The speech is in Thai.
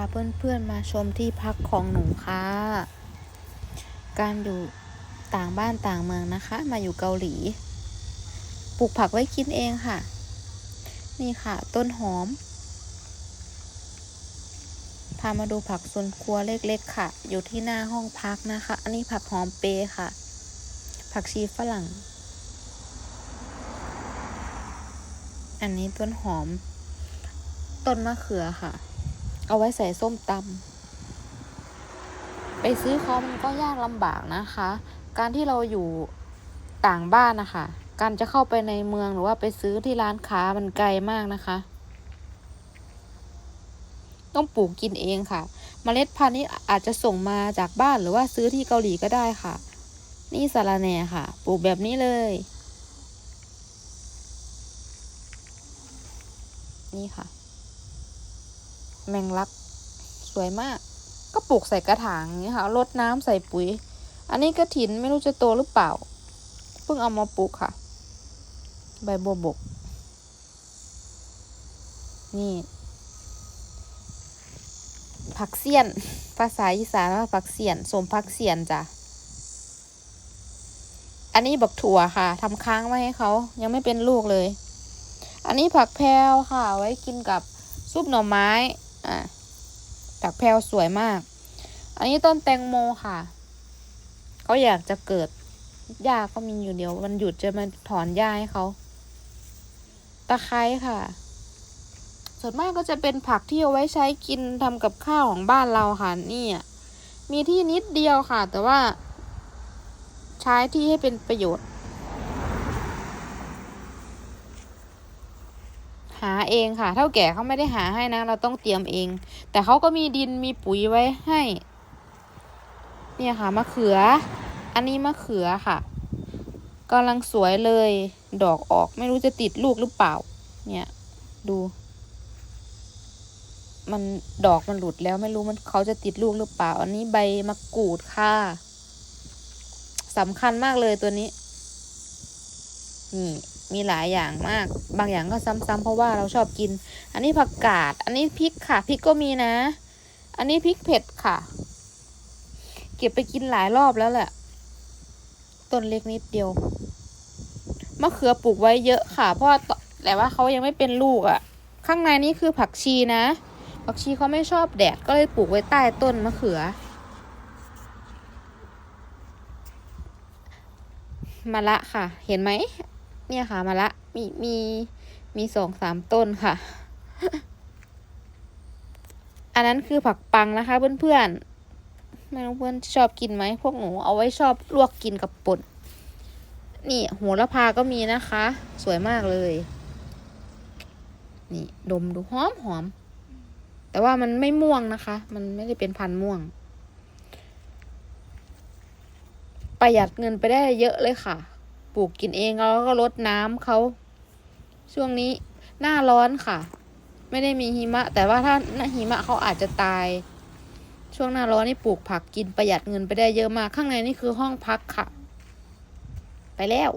าเพื่อนๆมาชมที่พักของหนูค่ะ การอยู่ต่างบ้านต่างเมืองนะคะ มาอยู่เกาหลี ปลูกผักไว้กินเองค่ะ นี่ค่ะ ต้นหอม พามาดูผักสวนครัวเล็กๆค่ะ อยู่ที่หน้าห้องพักนะคะ อันนี้ผักหอมเปรย์ค่ะ ผักชีฝรั่ง อันนี้ต้นหอม ต้นมะเขือค่ะ เอาไว้ใส่ส้มตำไปซื้อเขามันก็ยากลำบากนะคะ การที่เราอยู่ต่างบ้านนะคะ การจะเข้าไปในเมืองหรือว่าไปซื้อที่ร้านค้ามันไกลมากนะคะ ต้องปลูกกินเองค่ะเมล็ดพันธุ์นี้อาจจะส่งมาจากบ้านหรือว่าซื้อที่เกาหลีก็ได้ค่ะ นี่สาระแหน่ค่ะ ปลูกแบบนี้เลย นี่ค่ะ แมงลัก สวยมาก ก็ปลูกใส่กระถางอย่างนี้ค่ะรดน้ำใส่ปุ๋ย อันนี้กระถินไม่รู้จะโตหรือเปล่า เพิ่งเอามาปลูกค่ะ ใบบัวบก นี่ ผักเสียน ภาษาอีสานว่าผักเสียน สมผักเสียนจ้ะ อันนี้บักถั่วค่ะทำค้างไว้ให้เขา ยังไม่เป็นลูกเลย อันนี้ผักแพรวค่ะ ไว้กินกับซุปหน่อไม้ อะผักแพรวสวยมาก อันนี้ต้นแตงโมค่ะ เขาอยากจะเกิดหญ้าก็มีอยู่เดียววันหยุดจะมาถอนหญ้าให้เขาตะไคร้ค่ะ ส่วนมากก็จะเป็นผักที่เอาไว้ใช้กินทำกับข้าวของบ้านเราค่ะนี่มีที่นิดเดียวค่ะ แต่ว่า ใช้ที่ให้เป็นประโยชน์ หาเองค่ะ เท่าแก่เขาไม่ได้หาให้นะ เราต้องเตรียมเอง แต่เขาก็มีดินมีปุ๋ยไว้ให้ เนี่ยค่ะมะเขือ อันนี้มะเขือค่ะกำลังสวยเลย ดอกออกไม่รู้จะติดลูกหรือเปล่า เนี่ย ดู มันดอกมันหลุดแล้วไม่รู้มันเขาจะติดลูกหรือเปล่า อันนี้ใบมะกรูดค่ะสำคัญมากเลยตัวนี้ นี่มีหลายอย่างมาก บางอย่างก็ซ้ำๆเพราะว่าเราชอบกิน อันนี้ผักกาด อันนี้พริกค่ะ พริกก็มีนะ อันนี้พริกเผ็ดค่ะ เก็บไปกินหลายรอบแล้วแหละ ต้นเล็กนิดเดียว มะเขือปลูกไว้เยอะค่ะ เพราะแต่ว่าเขายังไม่เป็นลูกอะ่ะ ข้างในนี่คือผักชีนะ ผักชีเขาไม่ชอบแดด ก็เลยปลูกไว้ใต้ต้นมะเขือมะละค่ะ เห็นไหม เนี่ยค่ะมะละมีมีมีสองสามต้นค่ะ อันนั้นคือผักปังนะคะเพื่อนๆไม่รู้เพื่อนชอบกินไหมพวกหนูเอาไว้ชอบลวกกินกับป่นนี่โหระพาก็มีนะคะ สวยมากเลย นี่ดมดูหอมหอมแต่ว่ามันไม่ม่วงนะคะ มันไม่ได้เป็นพันธุ์ม่วง ประหยัดเงินไปได้เยอะเลยค่ะ ปลูกกินเองแล้วก็รดน้ำเขา ช่วงนี้หน้าร้อนค่ะ ไม่ได้มีหิมะ แต่ว่าถ้าหิมะเขาอาจจะตาย ช่วงหน้าร้อนนี่ปลูกผักกินประหยัดเงินไปได้เยอะมาก ข้างในนี่คือห้องพักค่ะ ไปแล้ว